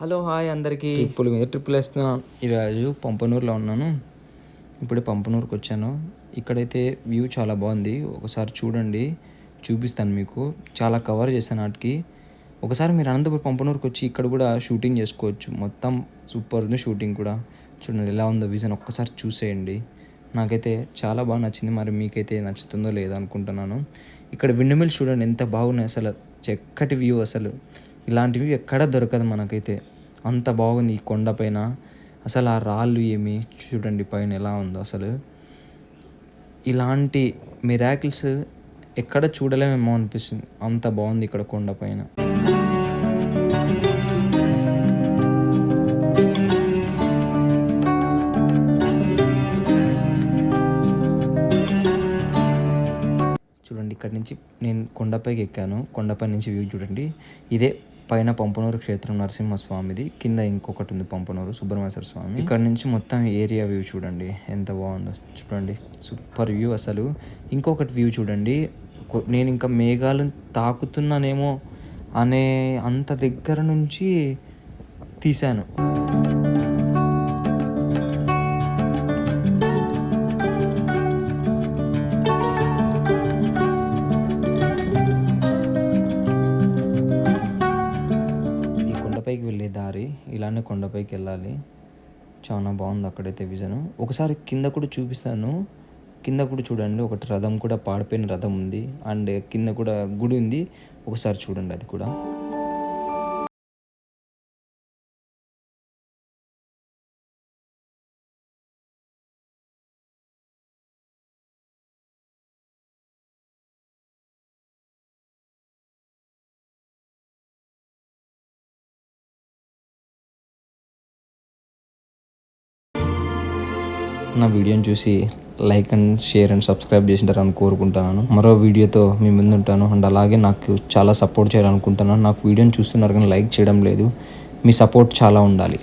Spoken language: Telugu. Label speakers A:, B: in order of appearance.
A: హలో హాయ్ అందరికీ. ట్రిప్పుల మీద ట్రిప్పులు వేస్తున్నాను ఈరోజు పంపనూరులో ఉన్నాను. ఇప్పుడే పంపనూరుకు వచ్చాను. ఇక్కడైతే వ్యూ చాలా బాగుంది. ఒకసారి చూడండి. చూపిస్తాను మీకు. చాలా కవర్ చేశాను వాటికి ఒకసారి మీరు అనంతపురం పంపనూరుకు వచ్చి ఇక్కడ కూడా షూటింగ్ చేసుకోవచ్చు. మొత్తం సూపర్ ఉంది షూటింగ్ కూడా. చూడండి ఎలా ఉందో విజన్ ఒక్కసారి చూసేయండి. నాకైతే చాలా బాగా నచ్చింది. మరి మీకైతే నచ్చుతుందో లేదో అనుకుంటున్నాను. ఇక్కడ విండ్ మిల్స్ చూడండి ఎంత బాగున్నాయి. అసలు చక్కటి వ్యూ అసలు. ఇలాంటివి ఎక్కడ దొరకదు మనకైతే. అంత బాగుంది ఈ కొండ పైన. అసలు ఆ రాళ్ళు ఏమి? చూడండి పైన ఎలా ఉందో అసలు. ఇలాంటి మిరాకిల్స్ ఎక్కడ చూడలేమేమో అనిపిస్తుంది. అంత బాగుంది ఇక్కడ కొండ పైన. చూడండి ఇక్కడ నుంచి నేను కొండపైకి ఎక్కాను. కొండపై నుంచి వ్యూ చూడండి. ఇదే పైన పంపనూరు క్షేత్రం నరసింహస్వామిది కింద ఇంకొకటి ఉంది పంపనూరు సుబ్రహ్మణ్యేశ్వర స్వామి. ఇక్కడ నుంచి మొత్తం ఏరియా వ్యూ చూడండి ఎంత బాగుందో చూడండి. సూపర్ వ్యూ అసలు. ఇంకొకటి వ్యూ చూడండి. నేను ఇంకా మేఘాలను తాకుతున్నానేమో అనే అంత దగ్గర నుంచి తీశాను. కొండపైకి వెళ్ళే దారి ఇలానే కొండపైకి వెళ్ళాలి. చాలా బాగుంది అక్కడైతే విజన్ ఒకసారి కింద కూడా చూపిస్తాను. కింద కూడా చూడండి. ఒకటి రథం కూడా పాడిపోయిన రథం ఉంది. అండ్ కింద కూడా గుడి ఉంది. ఒకసారి చూడండి అది కూడా. నా వీడియోని చూసి like and share and subscribe చేసింటారని కోరుకుంటున్నాను. మరో వీడియోతో మీ ముందుంటాను అండ్ అలాగే నాకు చాలా సపోర్ట్ చేయాలనుకుంటున్నాను. నాకు వీడియోని చూస్తున్నారు కానీ లైక్ చేయడం లేదు. మీ సపోర్ట్ చాలా ఉండాలి.